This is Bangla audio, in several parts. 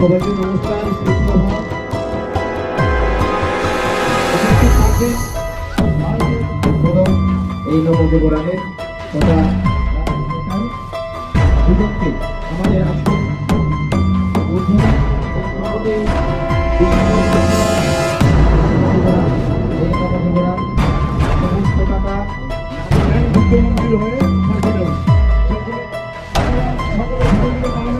সবাইকে নমস্কার এই নবযুবরানের তথা আমাদের মুখ্যমন্ত্রী হয়ে সকলে সকলে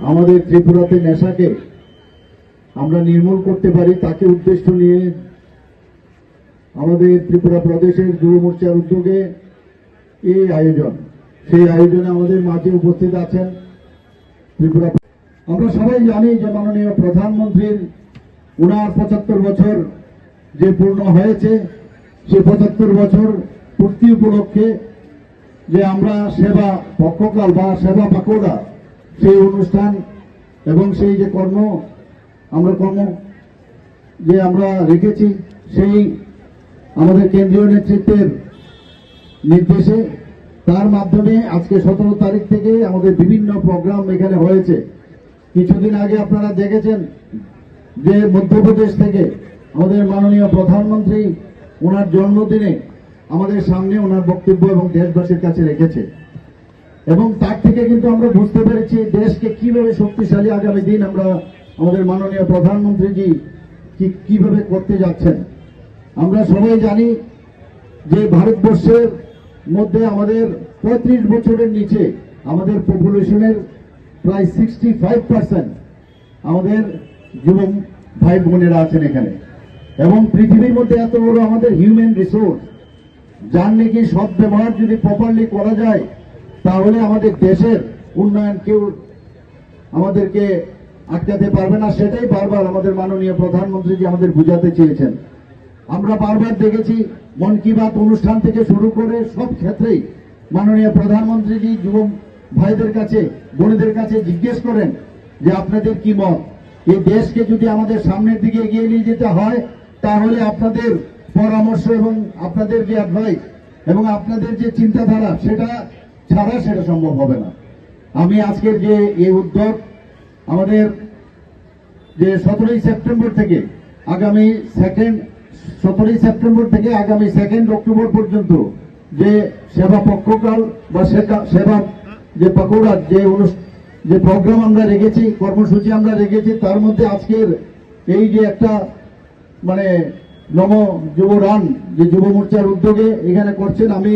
আমাদের ত্রিপুরাতে নেশাকে আমরা নির্মূল করতে পারি, তাকে উদ্দেশ্য নিয়ে আমাদের ত্রিপুরা প্রদেশের যুব মোর্চার উদ্যোগে এই আয়োজন, সেই আয়োজনে আমাদের মাঝে উপস্থিত আছেন ত্রিপুরা আমরা সবাই জানি যে মাননীয় প্রধানমন্ত্রীর, উনার পঁচাত্তর বছর যে পূর্ণ হয়েছে, সে পঁচাত্তর বছর পূর্তি উপলক্ষে যে আমরা সেবা পক্ষকাল বা সেবা পাকোড়া সেই অনুষ্ঠান এবং সেই যে কর্ম আমরা কর্ম যে আমরা রেখেছি, সেই আমাদের কেন্দ্রীয় নেতৃত্বের নির্দেশে তার মাধ্যমে আজকে সতেরো তারিখ থেকে আমাদের বিভিন্ন প্রোগ্রাম এখানে হয়েছে। কিছুদিন আগে আপনারা দেখেছেন যে মধ্যপ্রদেশ থেকে আমাদের মাননীয় প্রধানমন্ত্রী ওনার জন্মদিনে আমাদের সামনে ওনার বক্তব্য এবং দেশবাসীর কাছে রেখেছে। এবং তার থেকে কিন্তু আমরা বুঝতে পেরেছি কীভাবে শক্তিশালী আগামী দিন আমরা আমাদের মাননীয় প্রধানমন্ত্রীজি কি, কীভাবে করতে যাচ্ছেন? আমরা সবাই জানি যে ভারতবর্ষের মধ্যে আমাদের পঁয়ত্রিশ বছরের নিচে আমাদের পপুলেশনের প্রায় সিক্সটি ফাইভ পার্সেন্ট আমাদের যুব ভাই বোনেরা আছেন এখানে। এবং পৃথিবীর মধ্যে এত বড় আমাদের হিউম্যান রিসোর্স যার নাকি সৎ ব্যবহার যদি প্রপারলি করা যায়, তাহলে আমাদের দেশের উন্নয়ন কেউ আমাদেরকে আটকাতে পারবে না, সেটাই বারবার আমাদের মাননীয় প্রধানমন্ত্রীজি আমাদের বুঝাতে চেয়েছেন। আমরা বারবার দেখেছি, মন কি বাত অনুষ্ঠান থেকে শুরু করে সব ক্ষেত্রেই মাননীয় প্রধানমন্ত্রীজি যুব ভাইদের কাছে, বোনদের কাছে জিজ্ঞেস করেন যে আপনাদের কি মত? এই দেশকে যদি আমাদের সামনের দিকে এগিয়ে নিয়ে যেতে হয়, তাহলে আপনাদের পরামর্শ এবং আপনাদের যে অ্যাডভাইস এবং আপনাদের যে চিন্তাধারা, সেটা ছাড়া সেটা সম্ভব হবে না। আমি আজকের যে এই উদ্যোগ আমাদের যে সতেরোই সেপ্টেম্বর থেকে আগামী সেকেন্ড সতেরোই সেপ্টেম্বর থেকে আগামী সেকেন্ড অক্টোবর পর্যন্ত যে সেবা পক্ষকাল বা সেবা যে পকৌড়ার যে যে প্রোগ্রাম আমরা রেখেছি, কর্মসূচি আমরা রেখেছি, তার মধ্যে আজকের এই যে একটা মানে নম যুব রান, যে যুব মোর্চার উদ্যোগে এখানে করছেন আমি,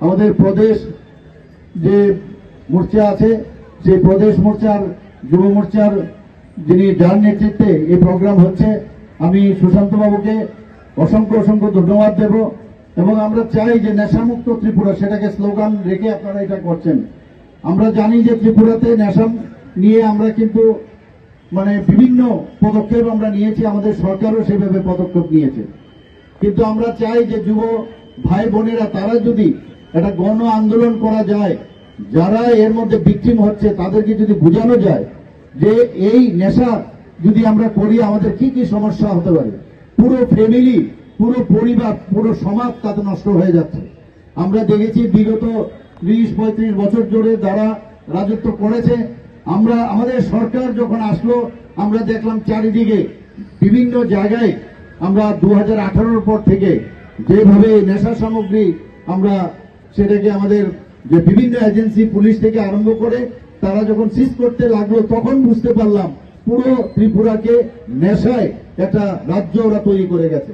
আমাদের প্রদেশ যে মোর্চা আছে সেই প্রদেশ মোর্চার, যুব মোর্চার যিনি যার নেতৃত্বে এই প্রোগ্রাম হচ্ছে, আমি সুশান্ত বাবুকে অসংখ্য অসংখ্য ধন্যবাদ দেব এবং আমরা চাই যে নেশামুক্ত ত্রিপুরা, সেটাকে স্লোগান রেখে আপনারা এটা করছেন। আমরা জানি যে ত্রিপুরাতে নেশা নিয়ে আমরা কিন্তু মানে বিভিন্ন পদক্ষেপ আমরা নিয়েছি, আমাদের সরকারও সেভাবে পদক্ষেপ নিয়েছে। কিন্তু আমরা চাই যে যুব ভাই বোনেরা তারা যদি একটা গণ আন্দোলন করা যায় যারা এর মধ্যে বিক্রিম হচ্ছে, তাদেরকে যদি বোঝানো যায় যে এই নেশা যদি আমরা করি, আমাদের কি কি সমস্যা হতে পারে? পুরো ফ্যামিলি পুরো পরিবার, পুরো সমাজ তাতে নষ্ট হয়ে যাচ্ছে। আমরা দেখেছি বিগত ত্রিশ, পঁয়ত্রিশ বছর ধরে যারা রাজত্ব করেছে, আমরা, আমাদের সরকার যখন আসলো, আমরা দেখলাম চারিদিকে বিভিন্ন জায়গায় আমরা দু হাজার পর থেকে যেভাবে নেশা সামগ্রী আমরা সেটাকে আমাদের যে বিভিন্ন এজেন্সি পুলিশ থেকে আরম্ভ করে তারা যখন সিজ করতে লাগল, তখন বুঝতে পারলাম পুরো ত্রিপুরাকে নেশায় একটা রাজ্য ওরা তৈরি করে গেছে।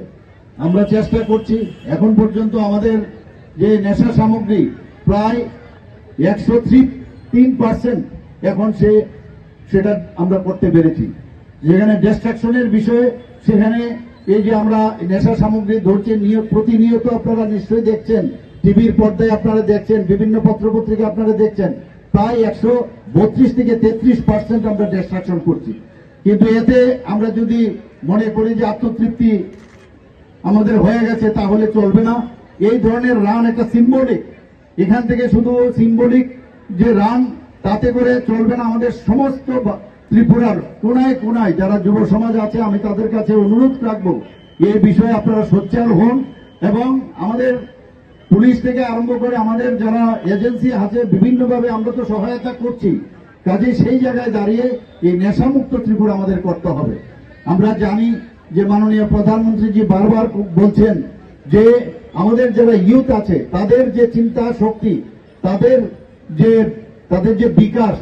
আমরা চেষ্টা করছি, এখন পর্যন্ত আমাদের যে নেশা সামগ্রী প্রায় একশো তিন পার্সেন্ট এখন সে, সেটা আমরা করতে পেরেছি। যেখানে ডিস্ট্রাকশনের বিষয়ে, সেখানে এই যে আমরা নেশা সামগ্রী ধরছি নিয়ত প্রতিনিয়ত আপনারা নিশ্চয়ই দেখছেন টিভির পর্দায় আপনারা দেখছেন, বিভিন্ন পত্রপত্রিকা আপনারা দেখছেন, প্রায় একশো বত্রিশ থেকে তেত্রিশ পার্সেন্ট আমরা ডিস্ট্রাকশন করছি। কিন্তু এতে আমরা যদি মনে করি যে আত্মতৃপ্তি আমাদের হয়ে গেছে, তাহলে চলবে না। এই ধরনের রান একটা সিম্বলিক এখান থেকে শুধু সিম্বলিক যে রান তাতে করে চলবে না আমাদের সমস্ত ত্রিপুরার কোনায় কোনায় যারা যুব সমাজ আছে, আমি তাদের কাছে অনুরোধ রাখব, এই বিষয়ে আপনারা সোচ্চার হন এবং আমাদের পুলিশ থেকে আরম্ভ করে আমাদের যারা এজেন্সি আছে, বিভিন্নভাবে আমরা তো সহায়তা করছি। কাজে সেই জায়গায় দাঁড়িয়ে এই নেশামুক্ত ত্রিপুরা আমাদের করতে হবে। আমরা জানি যে মাননীয় প্রধানমন্ত্রীজি বারবার বলছেন যে আমাদের যারা ইউথ আছে, তাদের যে চিন্তা শক্তি, তাদের যে তাদের যে বিকাশ,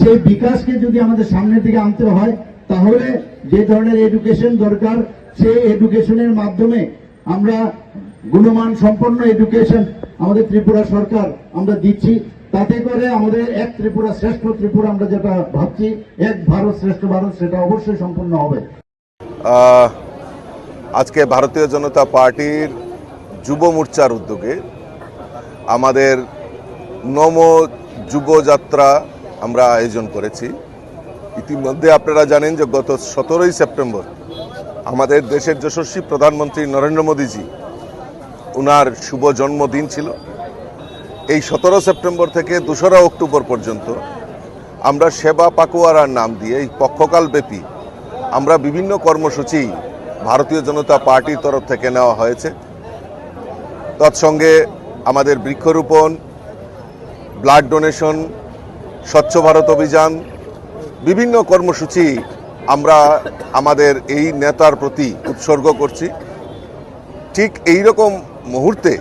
সেই বিকাশকে যদি আমাদের সামনের দিকে আনতে হয়, তাহলে যে ধরনের এডুকেশন দরকার, সেই এডুকেশনের মাধ্যমে আমরা গুণমান সম্পন্ন এডুকেশন আমাদের ত্রিপুরা সরকার আমরা দিচ্ছি। তাতে করে আমাদের এক ত্রিপুরা শ্রেষ্ঠ ত্রিপুরা আমরা যেটা ভাবছি, এক ভারত শ্রেষ্ঠ ভারত, সেটা অবশ্যই সম্পূর্ণ হবে। আজকে ভারতীয় জনতা পার্টির যুব মোর্চার উদ্যোগে আমাদের নম যুবযাত্রা আমরা আয়োজন করেছি। ইতিমধ্যে আপনারা জানেন যে গত সতেরোই সেপ্টেম্বর আমাদের দেশের যশস্বী প্রধানমন্ত্রী নরেন্দ্র মোদীজি ওনার শুভ জন্মদিন ছিল। এই সতেরো সেপ্টেম্বর থেকে দোসরা অক্টোবর পর্যন্ত আমরা সেবা পাকুয়ারার নাম দিয়ে, এই পক্ষকাল ব্যাপী আমরা বিভিন্ন কর্মসূচি ভারতীয় জনতা পার্টির তরফ থেকে নেওয়া হয়েছে। তৎসঙ্গে আমাদের বৃক্ষরোপণ, ব্লাড ডোনেশন, স্বচ্ছ ভারত অভিযান, বিভিন্ন কর্মসূচি আমরা আমাদের এই নেতার প্রতি উৎসর্গ করছি। ঠিক এই রকম মুহূর্তে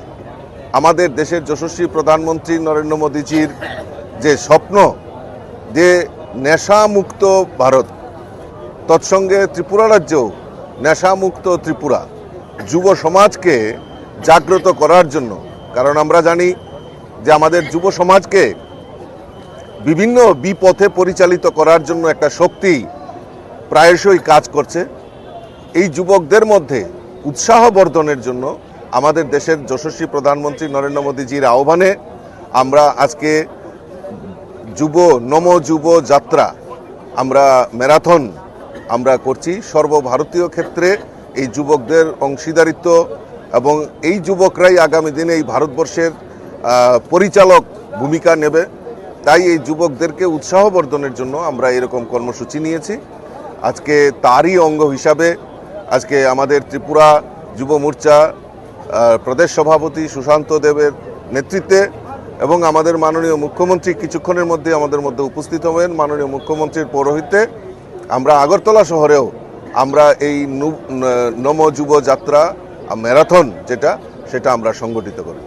আমাদের দেশের যশস্বী প্রধানমন্ত্রী নরেন্দ্র মোদীজির যে স্বপ্ন, যে নেশামুক্ত ভারত, তৎসঙ্গে ত্রিপুরা রাজ্যেও নেশামুক্ত ত্রিপুরা যুব সমাজকে জাগ্রত করার জন্য, কারণ আমরা জানি যে আমাদের যুব সমাজকে বিভিন্ন বিপথে পরিচালিত করার জন্য একটা শক্তি প্রায়শই কাজ করছে। এই যুবকদের মধ্যে উৎসাহ বর্ধনের জন্য আমাদের দেশের যশস্বী প্রধানমন্ত্রী নরেন্দ্র মোদীজির আহ্বানে আমরা আজকে যুব নম যুব যাত্রা আমরা ম্যারাথন আমরা করছি। সর্বভারতীয় ক্ষেত্রে এই যুবকদের অংশীদারিত্ব এবং এই যুবকরাই আগামী দিনে এই ভারতবর্ষের পরিচালক ভূমিকা নেবে। তাই এই যুবকদেরকে উৎসাহ বর্ধনের জন্য আমরা এরকম কর্মসূচি নিয়েছি। আজকে তারই অঙ্গ হিসাবে আজকে আমাদের ত্রিপুরা যুব মোর্চা প্রদেশ সভাপতি সুশান্ত দেবের নেতৃত্বে এবং আমাদের মাননীয় মুখ্যমন্ত্রী কিছুক্ষণের মধ্যে আমাদের মধ্যে উপস্থিত হবেন। মাননীয় মুখ্যমন্ত্রীর পৌরোহিত্যে আমরা আগরতলা শহরেও আমরা এই নম যুব যাত্রা ম্যারাথন যেটা, সেটা আমরা সংগঠিত করি।